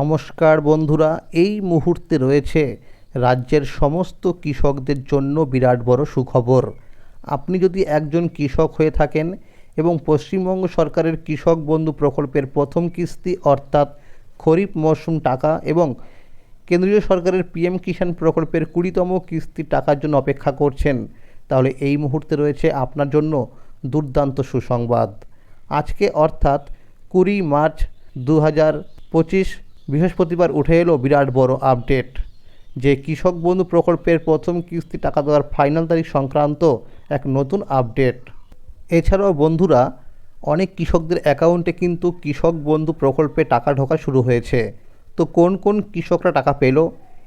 নমস্কার বন্ধুরা, এই মুহূর্তে রয়েছে রাজ্যের সমস্ত কৃষকদের জন্য বিরাট বড় সুখবর। আপনি যদি একজন কৃষক হয়ে থাকেন এবং পশ্চিমবঙ্গ সরকারের কৃষক বন্ধু প্রকল্পের প্রথম কিস্তি অর্থাৎ খরিফ মরশুম টাকা এবং কেন্দ্রীয় সরকারের পিএম কিষাণ প্রকল্পের কুড়িতম কিস্তি টাকার জন্য অপেক্ষা করছেন, তাহলে এই মুহূর্তে রয়েছে আপনার জন্য দুর্দান্ত সুসংবাদ। আজকে অর্থাৎ কুড়ি মার্চ দু হাজার পঁচিশ বৃহস্পতিবার উঠে এলো বিরাট বড় আপডেট যে কৃষক বন্ধু প্রকল্পের প্রথম কিস্তি টাকা দেওয়ার ফাইনাল তারিখ সংক্রান্ত এক নতুন আপডেট। এছাড়াও বন্ধুরা, অনেক কৃষকদের অ্যাকাউন্টে কিন্তু কৃষক বন্ধু প্রকল্পে টাকা ঢোকা শুরু হয়েছে। তো কোন কোন কৃষকরা টাকা পেল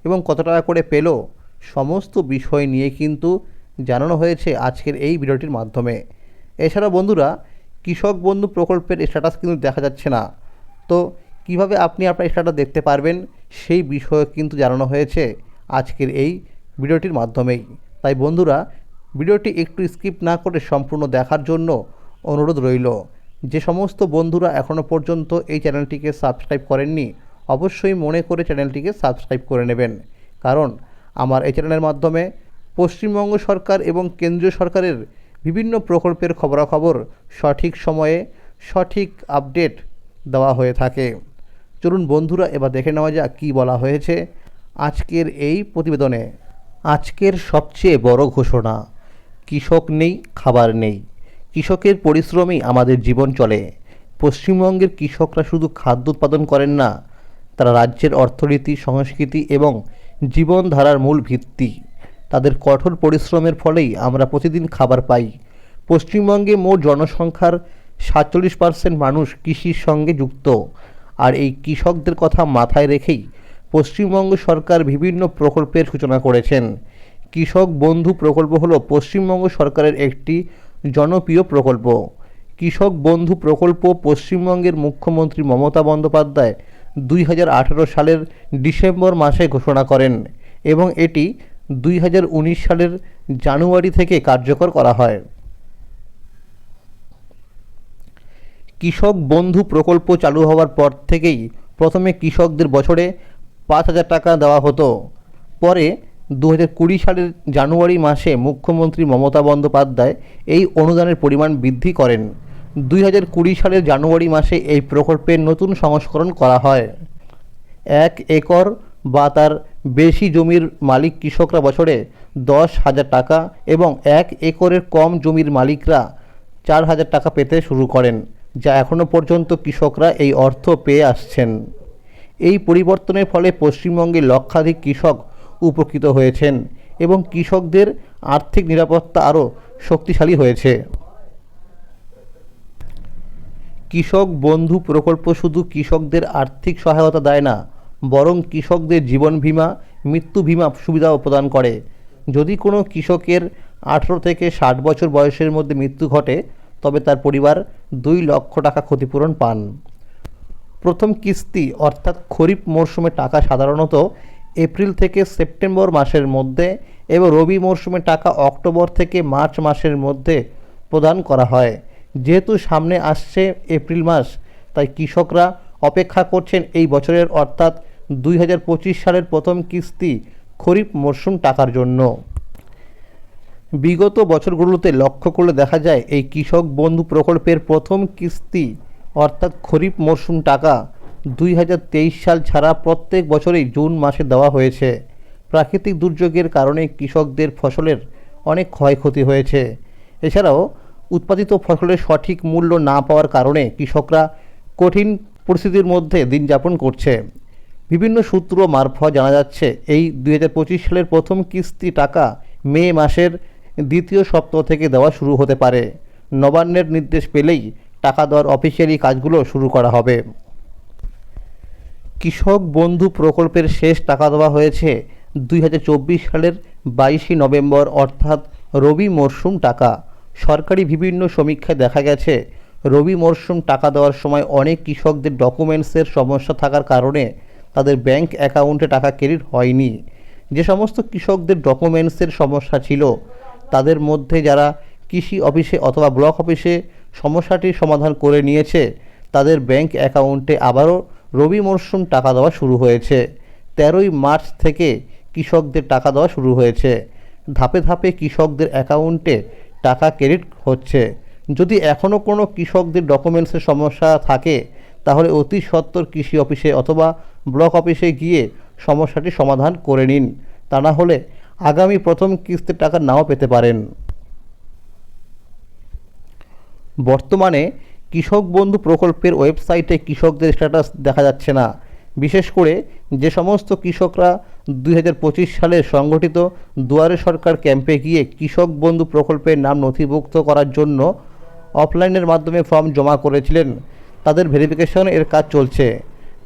এবং কত টাকা করে পেল সমস্ত বিষয় নিয়ে কিন্তু জানানো হয়েছে আজকের এই ভিডিওটির মাধ্যমে। এছাড়া বন্ধুরা, কৃষক বন্ধু প্রকল্পের স্ট্যাটাস কিন্তু দেখা যাচ্ছে না। তো কীভাবে আপনি আপনার স্ট্যাটাস দেখতে পারবেন সেই বিষয়ে কিন্তু জানানো হয়েছে আজকের এই ভিডিওটির মাধ্যমেই। তাই বন্ধুরা, ভিডিওটি একটু স্কিপ না করে সম্পূর্ণ দেখার জন্য অনুরোধ রইল। যে সমস্ত বন্ধুরা এখনও পর্যন্ত এই চ্যানেলটিকে সাবস্ক্রাইব করেননি, অবশ্যই মনে করে চ্যানেলটিকে সাবস্ক্রাইব করে নেবেন। কারণ আমার এই চ্যানেলের মাধ্যমে পশ্চিমবঙ্গ সরকার এবং কেন্দ্রীয় সরকারের বিভিন্ন প্রকল্পের খবরাখবর সঠিক সময়ে সঠিক আপডেট দেওয়া হয়ে থাকে। চলুন বন্ধুরা, এবার দেখে নেওয়া যাক কী বলা হয়েছে আজকের এই প্রতিবেদনে। আজকের সবচেয়ে বড় ঘোষণা, কৃষক নেই, খাবার নেই। কৃষকের পরিশ্রমেই আমাদের জীবন চলে। পশ্চিমবঙ্গের কৃষকরা শুধু খাদ্য উৎপাদন করেন না, তারা রাজ্যের অর্থনীতি, সংস্কৃতি এবং জীবনধারার মূল ভিত্তি। তাদের কঠোর পরিশ্রমের ফলেই আমরা প্রতিদিন খাবার পাই। পশ্চিমবঙ্গে মোট জনসংখ্যার সাতচল্লিশ পার্সেন্ট মানুষ কৃষির সঙ্গে যুক্ত। আর এই কৃষকদের কথা মাথায় রেখেই পশ্চিমবঙ্গ সরকার বিভিন্ন প্রকল্পের সূচনা করেছেন। কৃষক বন্ধু প্রকল্প হল পশ্চিমবঙ্গ সরকারের একটি জনপ্রিয় প্রকল্প। কৃষক বন্ধু প্রকল্প পশ্চিমবঙ্গের মুখ্যমন্ত্রী মমতা বন্দ্যোপাধ্যায় দুই হাজার আঠারো সালের ডিসেম্বর মাসে ঘোষণা করেন এবং এটি দুই হাজার উনিশ সালের জানুয়ারি থেকে কার্যকর করা হয়। কৃষক বন্ধু প্রকল্প চালু হওয়ার পর থেকেই প্রথমে কৃষকদের বছরে পাঁচ হাজার টাকা দেওয়া হতো। পরে দু কুড়ি সালের জানুয়ারি মাসে মুখ্যমন্ত্রী মমতা বন্দ্যোপাধ্যায় এই অনুদানের পরিমাণ বৃদ্ধি করেন। দুই হাজার কুড়ি সালের জানুয়ারি মাসে এই প্রকল্পের নতুন সংস্করণ করা হয়। এক একর বা তার বেশি জমির মালিক কৃষকরা বছরে দশ হাজার টাকা এবং এক একরের কম জমির মালিকরা চার হাজার টাকা পেতে শুরু করেন। যা এখনও পর্যন্ত কৃষকরা এই অর্থ পেয়ে আসছেন। এই পরিবর্তনের ফলে পশ্চিমবঙ্গে লক্ষাধিক কৃষক উপকৃত হয়েছেন এবং কৃষকদের আর্থিক নিরাপত্তা আরও শক্তিশালী হয়েছে। কৃষক বন্ধু প্রকল্প শুধু কৃষকদের আর্থিক সহায়তা দেয় না, বরং কৃষকদের জীবন বিমা, মৃত্যু বিমা সুবিধাও প্রদান করে। যদি কোনো কৃষকের আঠেরো থেকে ষাট বছর বয়সের মধ্যে মৃত্যু ঘটে তবে তার পরিবার দুই লক্ষ টাকা ক্ষতিপূরণ পান। প্রথম কিস্তি অর্থাৎ খরিফ মরশুমে টাকা সাধারণত এপ্রিল থেকে সেপ্টেম্বর মাসের মধ্যে এবং রবি মরশুমে টাকা অক্টোবর থেকে মার্চ মাসের মধ্যে প্রদান করা হয়। যেহেতু সামনে আসছে এপ্রিল মাস, তাই কৃষকরা অপেক্ষা করছেন এই বছরের অর্থাৎ দুই হাজার পঁচিশ সালের প্রথম কিস্তি খরিফ মরশুম টাকার জন্য। বিগত বছরগুলোতে লক্ষ্য করলে দেখা যায় এই কৃষক বন্ধু প্রকল্পের প্রথম কিস্তি, অর্থাৎ খরিফ মরশুম টাকা, দুই হাজার তেইশ সাল ছাড়া প্রত্যেক বছরেই জুন মাসে দেওয়া হয়েছে। প্রাকৃতিক দুর্যোগের কারণে কৃষকদের ফসলের অনেক ক্ষয়ক্ষতি হয়েছে। এছাড়াও, উৎপাদিত ফসলের সঠিক মূল্য না পাওয়ার কারণে কৃষকরা কঠিন পরিস্থিতির মধ্যে দিন যাপন করছে। বিভিন্ন সূত্র মারফত জানা যাচ্ছে, এই দুই হাজার পঁচিশ সালের প্রথম কিস্তি টাকা মে মাসের দ্বিতীয় সপ্তাহ থেকে দেওয়া শুরু হতে পারে। নবান্নের নির্দেশ পেলেই টাকা দেওয়ার অফিসিয়ালি কাজগুলো শুরু করা হবে। কৃষক বন্ধু প্রকল্পের শেষ টাকা দেওয়া হয়েছে দুই হাজার চব্বিশ সালের বাইশে নভেম্বর, অর্থাৎ রবি মরশুম টাকা। সরকারি বিভিন্ন সমীক্ষায় দেখা গেছে, রবি মরশুম টাকা দেওয়ার সময় অনেক কৃষকদের ডকুমেন্টসের সমস্যা থাকার কারণে তাদের ব্যাংক অ্যাকাউন্টে টাকা ক্রেডিট হয়নি। যে সমস্ত কৃষকদের ডকুমেন্টসের সমস্যা ছিল তাদের মধ্যে যারা কৃষি অফিসে অথবা ব্লক অফিসে সমস্যাটির সমাধান করে নিয়েছে, তাদের ব্যাংক অ্যাকাউন্টে আবারও রবি মরশুম টাকা দেওয়া শুরু হয়েছে। তেরোই মার্চ থেকে কৃষকদের টাকা দেওয়া শুরু হয়েছে। ধাপে ধাপে কৃষকদের অ্যাকাউন্টে টাকা ক্রেডিট হচ্ছে। যদি এখনও কোনো কৃষকদের ডকুমেন্টসের সমস্যা থাকে, তাহলে অতি সত্বর কৃষি অফিসে অথবা ব্লক অফিসে গিয়ে সমস্যাটি সমাধান করে নিন। তা না হলে আগামী প্রথম কিস্তির টাকা নাও পেতে পারেন। বর্তমানে কৃষক বন্ধু প্রকল্পের ওয়েবসাইটে কৃষকদের স্ট্যাটাস দেখা যাচ্ছে না। বিশেষ করে যে সমস্ত কৃষকরা দুই হাজার পঁচিশ সালে সংগঠিত দুয়ারে সরকার ক্যাম্পে গিয়ে কৃষক বন্ধু প্রকল্পের নাম নথিভুক্ত করার জন্য অফলাইনের মাধ্যমে ফর্ম জমা করেছিলেন, তাদের ভেরিফিকেশন এর কাজ চলছে।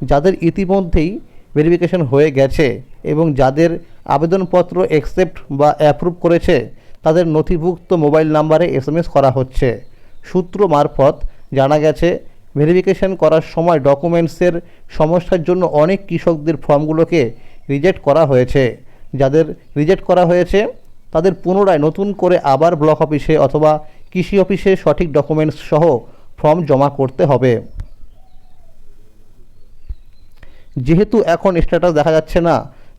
যাদের ইতিমধ্যেই ভেরিফিকেশন হয়ে গেছে এবং যাদের আবেদনপত্র অ্যাকসেপ্ট বা অ্যাপ্রুভ করেছে, তাদের নথিভুক্ত মোবাইল নাম্বারে এসএমএস করা হচ্ছে। সূত্র মারফত জানা গেছে ভেরিফিকেশন করার সময় ডকুমেন্টসের সমস্যার জন্য অনেক কৃষকদের ফর্মগুলোকে রিজেক্ট করা হয়েছে। যাদের রিজেক্ট করা হয়েছে, তাদের পুনরায় নতুন করে আবার ব্লক অফিসে অথবা কৃষি অফিসে সঠিক ডকুমেন্টস সহ ফর্ম জমা করতে হবে। যেহেতু এখন স্ট্যাটাস দেখা যাচ্ছে না,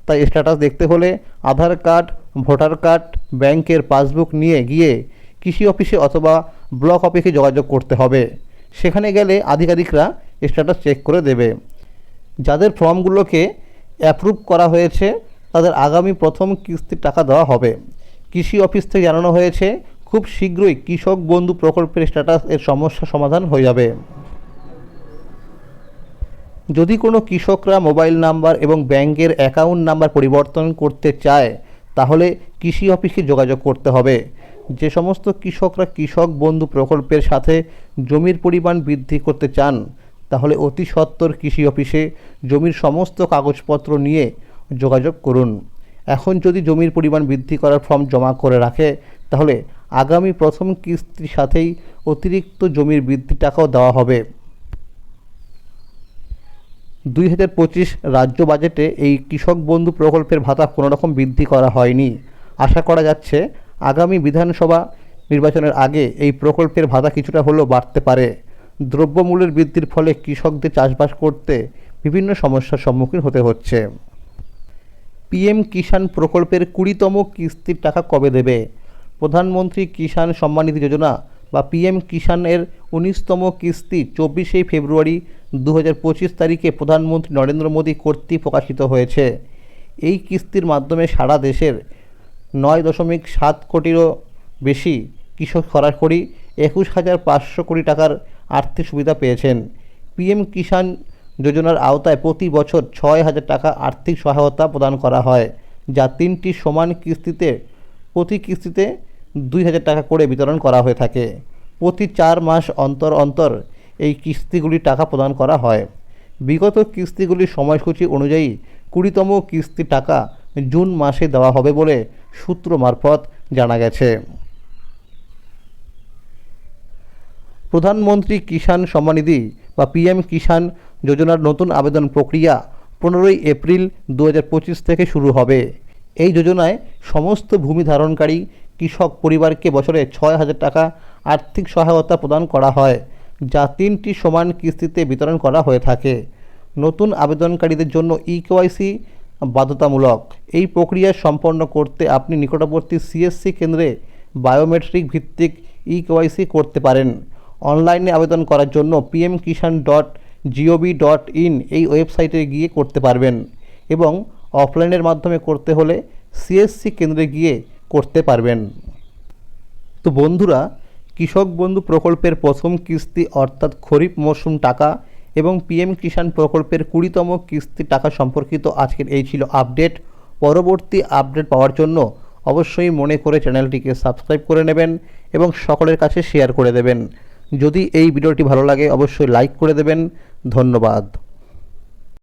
তাই স্ট্যাটাস দেখতে হলে আধার কার্ড, ভোটার কার্ড, ব্যাংকের পাসবুক নিয়ে গিয়ে কৃষি অফিসে অথবা ব্লক অফিসে যোগাযোগ করতে হবে। সেখানে গেলে আধিকারিকরা স্ট্যাটাস চেক করে দেবে। যাদের ফর্মগুলোকে অ্যাপ্রুভ করা হয়েছে, তাদের আগামী প্রথম কিস্তির টাকা দেওয়া হবে। কৃষি অফিস থেকে জানানো হয়েছে, খুব শীঘ্রই কৃষক বন্ধু প্রকল্পের স্ট্যাটাস এর সমস্যা সমাধান হয়ে যাবে। যদি কোনো কৃষকরা মোবাইল নাম্বার এবং ব্যাংকের অ্যাকাউন্ট নাম্বার পরিবর্তন করতে চায়, তাহলে কৃষি অফিসে যোগাযোগ করতে হবে। যে সমস্ত কৃষকরা কৃষক বন্ধু প্রকল্পের সাথে জমির পরিমাণ বৃদ্ধি করতে চান, তাহলে অতি সত্বর কৃষি অফিসে জমির সমস্ত কাগজপত্র নিয়ে যোগাযোগ করুন। এখন যদি জমির পরিমাণ বৃদ্ধি করার ফর্ম জমা করে রাখে, তাহলে আগামী প্রথম কিস্তির সাথেই অতিরিক্ত জমির বৃদ্ধি টাকাও দেওয়া হবে। দুই হাজার পঁচিশ রাজ্য বাজেটে এই কৃষক বন্ধু প্রকল্পের ভাতা কোনো রকম বৃদ্ধি করা হয়নি। আশা করা যাচ্ছে আগামী বিধানসভা নির্বাচনের আগে এই প্রকল্পের ভাতা কিছুটা হলেও বাড়তে পারে। দ্রব্যমূল্যের বৃদ্ধির ফলে কৃষকদের চাষবাস করতে বিভিন্ন সমস্যার সম্মুখীন হতে হচ্ছে। পিএম কিষাণ প্রকল্পের কুড়িতম কিস্তির টাকা কবে দেবে? প্রধানমন্ত্রী কিষাণ সম্মানিধি যোজনা বা পিএম কিষাণের উনিশতম কিস্তি চব্বিশে ফেব্রুয়ারি দু হাজার পঁচিশ তারিখে প্রধানমন্ত্রী নরেন্দ্র মোদী কর্তৃক প্রকাশিত হয়েছে। এই কিস্তির মাধ্যমে সারা দেশের নয় দশমিক সাত কোটিরও বেশি কৃষক সরাসরি একুশ হাজার পাঁচশো কোটি টাকার আর্থিক সুবিধা পেয়েছেন। পিএম কিষাণ যোজনার আওতায় প্রতি বছর ছয় হাজার টাকা আর্থিক সহায়তা প্রদান করা হয়, যা তিনটি সমান কিস্তিতে, প্রতি কিস্তিতে দুই হাজার টাকা করে বিতরণ করা হয়ে থাকে। প্রতি চার মাস অন্তর অন্তর এই কিস্তিগুলি টাকা প্রদান করা হয়। বিগত কিস্তিগুলির সময়সূচি অনুযায়ী কুড়িতম কিস্তি টাকা জুন মাসে দেওয়া হবে বলে সূত্র মারফত জানা গেছে। প্রধানমন্ত্রী কিষাণ সম্মানিধি বা পিএম কিষাণ যোজনার নতুন আবেদন প্রক্রিয়া পনেরোই এপ্রিল দু হাজার পঁচিশ থেকে শুরু হবে। এই যোজনায় সমস্ত ভূমি ধারণকারী কৃষক পরিবারকে বছরে ছয় হাজার টাকা আর্থিক সহায়তা প্রদান করা হয়। যা তিনটি সমান কিস্তিতে বিতরণ করা হয়ে থাকে। নতুন আবেদনকারীদের জন্য ই কেওয়াইসি বাধ্যতামূলক। এই প্রক্রিয়া সম্পন্ন করতে আপনি নিকটবর্তী সিএসসি কেন্দ্রে বায়োমেট্রিক ভিত্তিক ই কেওয়াইসি করতে পারেন। অনলাইনে আবেদন করার জন্য PM Kisan dot gov dot in এই ওয়েবসাইটে গিয়ে করতে পারবেন এবং অফলাইনের মাধ্যমে করতে হলে সিএসসি কেন্দ্রে গিয়ে করতে পারবেন। তো বন্ধুরা কৃষক বন্ধু প্রকল্পের প্রথম কিস্তি অর্থাৎ খরিফ মরশুম টাকা এবং পিএম কিষাণ প্রকল্পের কুড়িতম কিস্তি টাকা সম্পর্কিত আজকের এই ছিল আপডেট। পরবর্তী আপডেট পাওয়ার জন্য অবশ্যই মনে করে চ্যানেলটিকে সাবস্ক্রাইব করে নেবেন এবং সকলের কাছে শেয়ার করে দেবেন। যদি এই ভিডিওটি ভালো লাগে, অবশ্যই লাইক করে দেবেন। ধন্যবাদ।